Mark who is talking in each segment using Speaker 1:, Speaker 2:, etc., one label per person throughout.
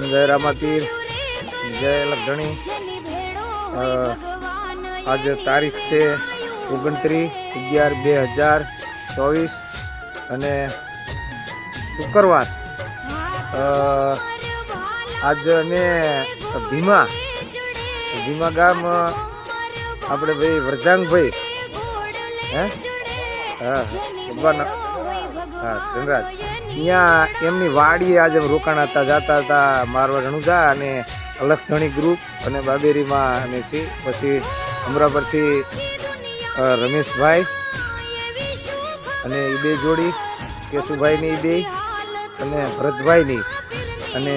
Speaker 1: જય રામાપીર જય લગધણી. આજે તારીખ છે ઓગણત્રીસ અગિયાર બે હજાર ચોવીસ અને શુક્રવાર. આજ અમે ભીમા ભીમા ગામ આપણે ભાઈ વરજાંગભાઈ, હે? હા, ભગવાન, હા, ધનરાજ. અહીંયા એમની વાડીએ આજે રોકાણ હતા, જતા હતા મારવા રણુજા અને અલખધણી ગ્રુપ અને બાબેરીમાં અમે છીએ. પછી અમરાપરથી રમેશભાઈ અને એ બે જોડી, કેશુભાઈની બે અને ભરતભાઈની. અને,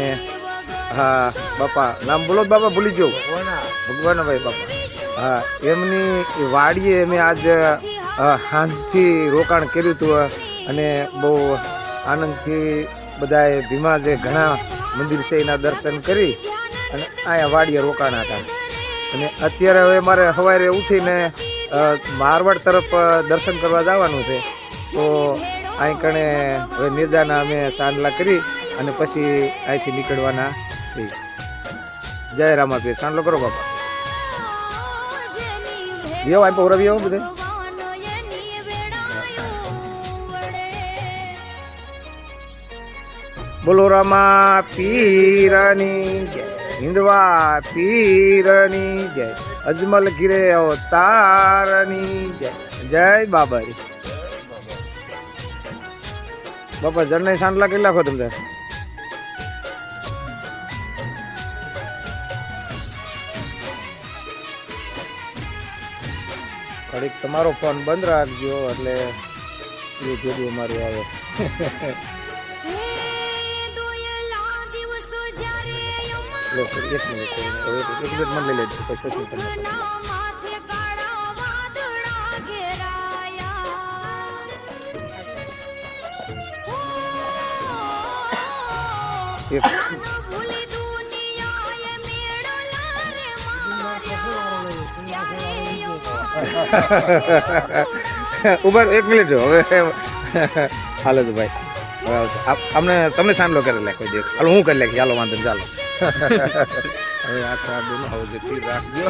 Speaker 1: હા, બાપા, નામ બોલો બાપા, ભૂલી જાઉં. ભગવાનભાઈ બાપા. હા, એમની વાડીએ મેં આજ હાથથી રોકાણ કર્યું હતું, અને બહુ આનંદથી બધાએ ભીમા જે ઘણા મંદિર છે એના દર્શન કરી અને અહીંયા વાડીએ રોકાણા હતા. અને અત્યારે હવે મારે સવારે ઉઠીને મારવાડ તરફ દર્શન કરવા જવાનું છે. તો અહીં કણે હવે નિર્દાના અમે સાંડલા કરી અને પછી અહીંથી નીકળવાના છીએ. જય રામાપીર. સાંડલો કરો બાપા. યો અહીં રવિ આવો બધે. બોલો રામા પીરની જય. હિંદવા પીરની જય. અજમલ ગીરે અવતારની જય. જય બાબારી બાપા જણને સાંડલા કેટલા ખો તમને ઘડીક તમારો ફોન બંધ રાખજો, એટલે એ જોડ્યું મારું આવે. લો, એક મિનિટ લઈ લેજો પછી એક મિનિટ જો હવે હાલો ભાઈ. અમને તમને સાંભળો કરે કોઈ હાલ હાલો હું કરી લખી. ચાલો વાંધો ચાલો. હવે આ બેનો હવે જેટલી રાખજો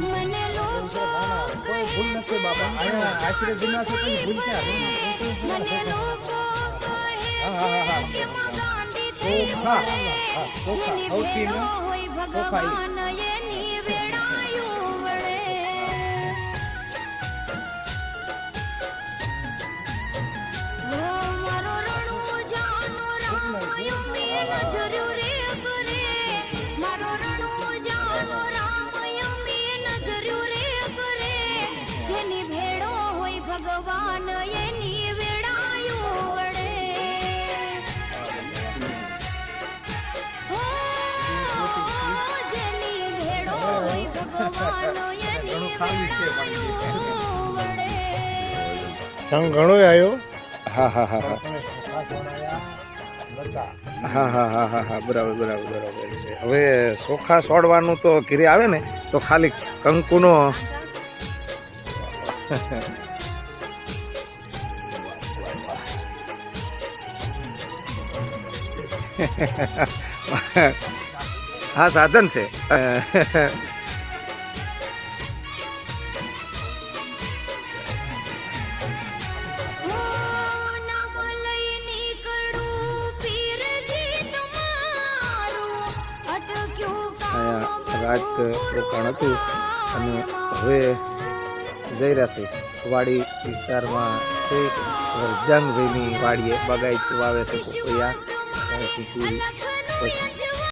Speaker 2: મને લોકો કહે
Speaker 3: ભૂલ નથી બાબા અહીંયા આશરે જૂના છે કઈ ભૂલ ક્યાં
Speaker 2: મને લોકો
Speaker 3: હા
Speaker 2: ભગવાન એની વેળાયું વળે. મારો રણુ જાનો રામયો મી નજર્યું રે કરે મારો રણુ જાનો રામયો મી નજર્યું રે કરે જેની ભેળો હોય ભગવાન એની
Speaker 1: સંગ ઘણો આવ્યો હા હા હા. હા હા હા હા હા. બરાબર બરાબર બરાબર છે. હવે સોખા સોડવાનું તો ઘીરે આવે ને, તો ખાલી કંકુનો હા, સાધન છે. અહીંયા રોકાણ હતું અને હવે જઈ રહ્યા છે. વાડી વિસ્તારમાં છે. વરજાંગભાઈની વાડીએ બગાઈ વાવે છે. પછી પછી